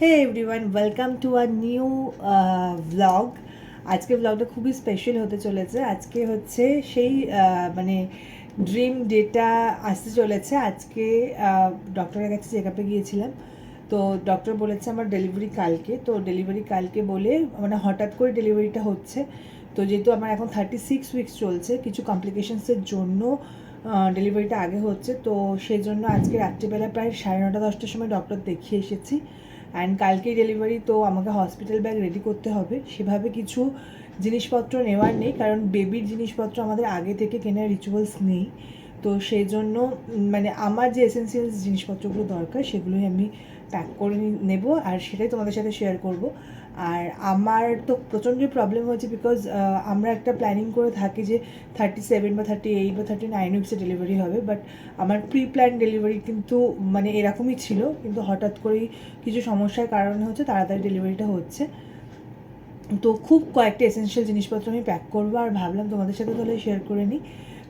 Hey everyone welcome to our new uh, আজকে ব্লগটা খুবই স্পেশাল হতে চলেছে। আজকে হচ্ছে সেই মানে ড্রিম ডেটা আসতে চলেছে। আজকে ডক্টরের কাছে চেক আপে গিয়েছিলাম। তো ডক্টর বলেছে আমার ডেলিভারি কালকে। তো ডেলিভারি কালকে বলে মানে হঠাৎ করে ডেলিভারিটা হচ্ছে। তো যেহেতু আমার এখন থার্টি সিক্স উইকস চলছে কিছু কমপ্লিকেশনসের জন্য ডেলিভারিটা আগে হচ্ছে। তো সেই জন্য আজকে রাত্রিবেলা প্রায় সাড়ে নটা দশটার সময় ডক্টর দেখিয়ে এসেছি। অ্যান্ড কালকেই ডেলিভারি তো আমাকে হসপিটাল ব্যাগ রেডি করতে হবে। সেভাবে কিছু জিনিসপত্র নেওয়ার নেই, কারণ বেবির জিনিসপত্র আমাদের আগে থেকে কেনার রিচুয়ালস নেই। তো সেই জন্য মানে আমার যে এসেন্সিয়াল জিনিসপত্রগুলো দরকার, সেগুলোই আমি প্যাক করে নেব আর সেটাই তোমাদের সাথে শেয়ার করব। আর আমার তো প্রচণ্ড প্রবলেম হয়েছে বিকজ আমরা একটা প্ল্যানিং করে থাকি যে থার্টি সেভেন বা থার্টি এইট বা থার্টি নাইন উইক্সে ডেলিভারি হবে বাট আমার প্রি প্ল্যান ডেলিভারি কিন্তু মানে এরকমই ছিল, কিন্তু হঠাৎ করেই কিছু সমস্যার কারণে হচ্ছে তাড়াতাড়ি ডেলিভারিটা হচ্ছে। তো খুব কয়েকটা এসেনশিয়াল জিনিসপত্র আমি প্যাক করব আর ভাবলাম তোমাদের সাথে তাহলে শেয়ার করে নিই।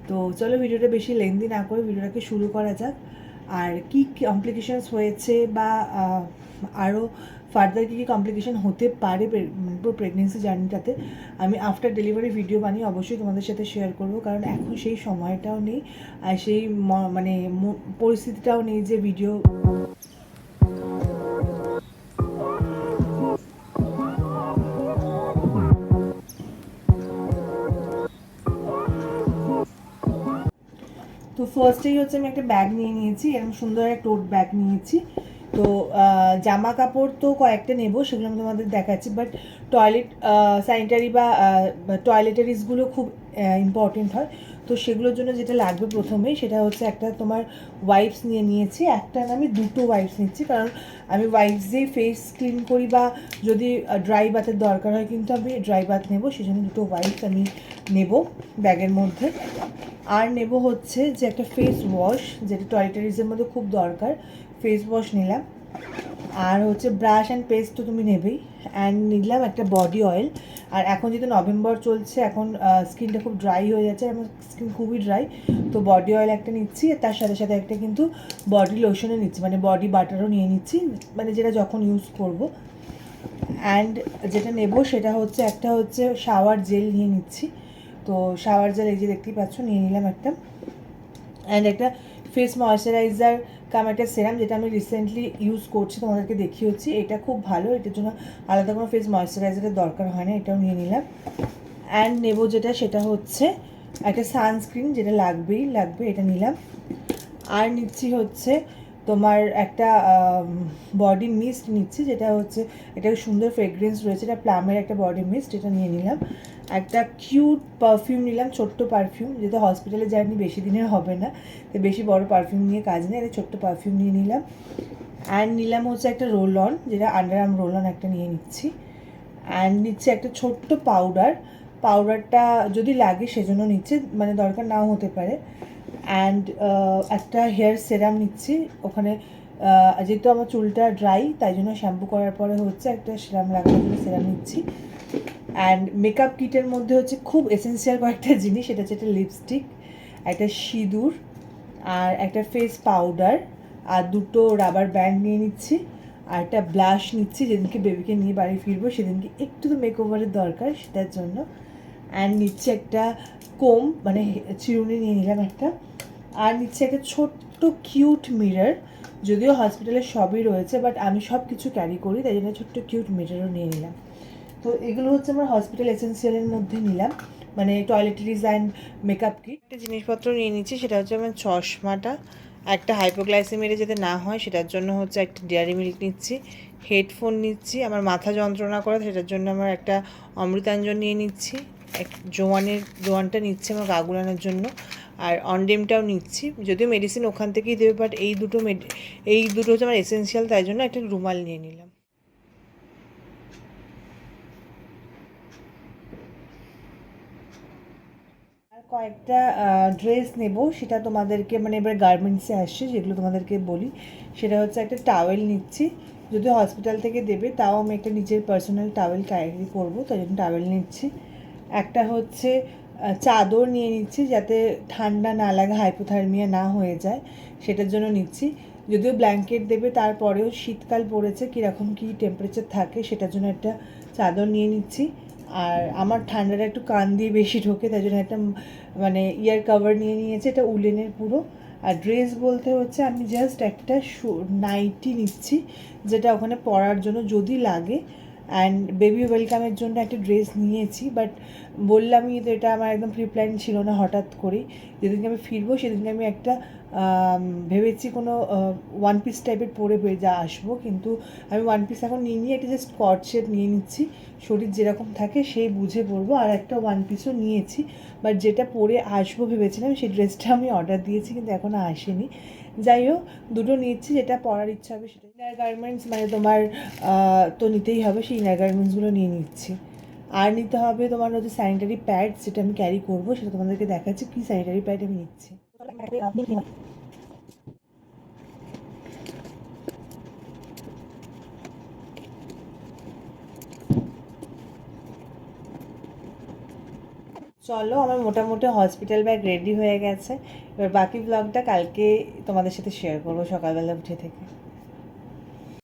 তো চলো ভিডিওটা বেশি লেন্দি না করে ভিডিওটাকে শুরু করা যাক। আর কী কমপ্লিকেশানস হয়েছে বা আরও ফার্দার কী কী কমপ্লিকেশান হতে পারে পুরো প্রেগনেন্সি জার্নিটাতে আমি আফটার ডেলিভারি ভিডিও বানিয়ে অবশ্যই তোমাদের সাথে শেয়ার করব। কারণ এখন সেই সময়টাও নেই, আর সেই মানে পরিস্থিতিটাও নেই যে ভিডিও তো ফার্স্টেই হচ্ছে আমি একটা ব্যাগ নিয়ে নিয়েছি এরকম সুন্দর একটা টোট ব্যাগ নিয়েছি। তো জামা কাপড় তো কয়েকটা নেব, সেগুলো আমি তোমাদের দেখাচ্ছি বাট টয়লেট স্যানিটারি বা টয়লেটারিজগুলো খুব ইম্পর্টেন্ট হয়। তো সেগুলোর জন্য যেটা লাগবে প্রথমেই, সেটা হচ্ছে একটা তোমার ওয়াইপস নিয়ে নিয়েছি। একটা আমি দুটো ওয়াইপস নিচ্ছি, কারণ আমি ওয়াইপস দিয়ে ফেস ক্লিন করি বা যদি ড্রাই বাথের দরকার হয়, কিন্তু আমি ড্রাই বাথ নেব, সেজন্য দুটো ওয়াইপস আমি নেব ব্যাগের মধ্যে। আর নেব হচ্ছে যে একটা ফেস ওয়াশ যেটা টয়লেটারিজের মধ্যে খুব দরকার। ফেস ওয়াশ নিলাম। আর হচ্ছে ব্রাশ অ্যান্ড পেস্ট তো তুমি নেবেই। অ্যান্ড নিলাম একটা বডি অয়েল আর এখন যেহেতু নভেম্বর চলছে, এখন স্কিনটা খুব ড্রাই হয়ে যাচ্ছে। আমার স্কিন খুবই ড্রাই তো বডি অয়েল একটা নিচ্ছি, আর তার সাথে সাথে একটা কিন্তু বডি লোশনও নিচ্ছি। মানে বডি বাটারও নিয়ে নিচ্ছি। মানে যেটা যখন ইউজ করব। অ্যান্ড যেটা নেব সেটা হচ্ছে, একটা হচ্ছে শাওয়ার জেল নিয়ে নিচ্ছি। শাওয়ার জেল এই যে দেখতেই পাচ্ছ, নিয়ে নিলাম একটা। অ্যান্ড একটা ফেস ময়শ্চারাইজার কাম একটা সেরাম যেটা আমি রিসেন্টলি ইউজ করছি, তোমাদেরকে দেখিয়েছি এটা খুব ভালো, এটার জন্য আলাদা কোনো ফেস ময়শ্চারাইজারের দরকার হয় না, এটাও নিয়ে নিলাম। অ্যান্ড নেব যেটা, সেটা হচ্ছে একটা সানস্ক্রিন যেটা লাগবেই, লাগবে, এটা নিলাম। আর নিচ্ছি হচ্ছে তোমার একটা বডি মিস্ট নিচ্ছি, যেটা হচ্ছে এটা সুন্দর ফ্রেগ্রেন্স রয়েছে, এটা প্লামের একটা বডি মিস্ট এটা নিয়ে নিলাম। একটা কিউট পারফিউম নিলাম, ছোট্ট পারফিউম যেহেতু হসপিটালে জার্নি বেশি দিনের হবে না, তো বেশি বড় পারফিউম নিয়ে কাজ নেই, একটা ছোট্ট পারফিউম নিয়ে নিলাম। অ্যান্ড নিলাম হচ্ছে একটা রোল অন যেটা আন্ডার আর্ম রোল অন একটা নিয়ে নিচ্ছি। অ্যান্ড নিচ্ছে একটা ছোট্ট পাউডার পাউডারটা যদি লাগে সেজন্য নিচ্ছে মানে দরকার নাও হতে পারে। অ্যান্ড একটা হেয়ার সেরাম নিচ্ছি, ওখানে যেহেতু আমার চুলটা ড্রাই তাই জন্য শ্যাম্পু করার পরে হচ্ছে একটা সেরাম লাগানোর জন্য সেরাম নিচ্ছি। অ্যান্ড মেকআপ কিটের মধ্যে হচ্ছে খুব এসেন্সিয়াল কয়েকটা জিনিস, সেটা হচ্ছে একটা লিপস্টিক একটা সিঁদুর, আর একটা ফেস পাউডার আর দুটো রাবার ব্যান্ড নিয়ে নিচ্ছি, আর একটা ব্লাশ নিচ্ছি, যেদিনকে বেবিকে নিয়ে বাড়ি ফিরবো, সেদিনকে একটু তো মেক ওভারের দরকার সেটার জন্য। অ্যান্ড নিচ্ছে একটা কোম মানে চিরুনি নিয়ে নিলাম একটা। আর নিচ্ছে একটা ছোট্ট কিউট মিরর যদিও হসপিটালে সবই রয়েছে বাট আমি সব কিছু ক্যারি করি, তাই জন্য ছোট্ট কিউট মিররও নিয়ে নিলাম। তো এগুলো হচ্ছে আমরা হসপিটাল এসেন্সিয়ালের মধ্যে নিলাম। মানে টয়লেটারিজ অ্যান্ড মেকআপ কিট একটা জিনিসপত্র নিয়ে নিচ্ছি, সেটা হচ্ছে আমার চশমাটা। একটা হাইপোগ্লাইসেমিয়া যাতে না হয়, সেটার জন্য হচ্ছে একটা ডেয়ারি মিল্ক নিচ্ছি। হেডফোন নিচ্ছি, আমার মাথা যন্ত্রণা করে, সেটার জন্য আমার একটা অমৃতাঞ্জন নিয়ে নিচ্ছি। এক জোয়ানের, জোয়ানটা নিচ্ছি আমার গা গুলানোর জন্য। আর অনডেমটাও নিচ্ছি। যদিও মেডিসিন ওখান থেকেই দেবে বাট এই দুটো এই দুটো হচ্ছে আমার এসেন্সিয়াল তাই জন্য একটা রুমাল নিয়ে নিলাম আর কয়েকটা ড্রেস নেব। সেটা তোমাদেরকে মানে এবার গার্মেন্টসে আসছে, যেগুলো তোমাদেরকে বলি। সেটা হচ্ছে একটা টাওয়েল নিচ্ছি। যদি হসপিটাল থেকে দেবে, তাও আমি একটা নিজের পার্সোনাল টাওয়েল ক্যারি করব তাই জন্য টাওয়েল নিচ্ছি। একটা হচ্ছে চাদর নিয়ে নিচ্ছি, যাতে ঠান্ডা না লাগে হাইপোথার্মিয়া না হয়ে যায়। সেটার জন্য নিচ্ছি। যদিও ব্ল্যাঙ্কেট দেবে, তারপরেও শীতকাল পড়েছে, কীরকম কী টেম্পারেচার থাকে, সেটার জন্য একটা চাদর নিয়ে নিচ্ছি। আর আমার ঠান্ডাটা একটু কান দিয়ে বেশি ঢোকে, তাই জন্য একটা মানে ইয়ার কভার নিয়ে নিয়েছে, এটা উলেনের পুরো। আর ড্রেস বলতে হচ্ছে আমি জাস্ট একটা নাইটি নিচ্ছি, যেটা ওখানে পরার জন্য যদি লাগে। অ্যান্ড বেবি ওয়েলকামের জন্য একটা ড্রেস নিয়েছি বাট বললামই তো এটা আমার একদম প্রি প্ল্যান ছিল না হঠাৎ করেই। যেদিনকে আমি ফিরবো, সেদিনকে আমি একটা ভেবেছি কোনো ওয়ান পিস টাইপের পরে বেরিয়ে যা আসব, কিন্তু আমি ওয়ান পিস এখন নিয়ে নিয়ে একটা জাস্ট কট সেট নিয়ে নিচ্ছি। শরীর যেরকম থাকে সেই বুঝে পরবো, আর একটা ওয়ান পিসও নিয়েছি। বাট যেটা পরে আসব ভেবেছিলাম, সেই ড্রেসটা আমি অর্ডার দিয়েছি, কিন্তু এখনও আসেনি। যাই হোক, দুটো নিচ্ছি, যেটা পরার ইচ্ছা হবে সেটা ইনার গার্মেন্টস মানে তোমার তো নিতেই হবে, সেই ইনার গার্মেন্টসগুলো নিয়ে নিচ্ছি। আর নিতে হবে তোমার হচ্ছে স্যানিটারি প্যাড যেটা আমি ক্যারি করব, সেটা তোমাদেরকে দেখাচ্ছি, কী স্যানিটারি প্যাড আমি নিচ্ছি। চলো, আমার মোটামুটি হসপিটাল ব্যাগ রেডি হয়ে গেছে। এবার বাকি ব্লগটা কালকে তোমাদের সাথে শেয়ার করব সকালবেলা উঠে থেকে।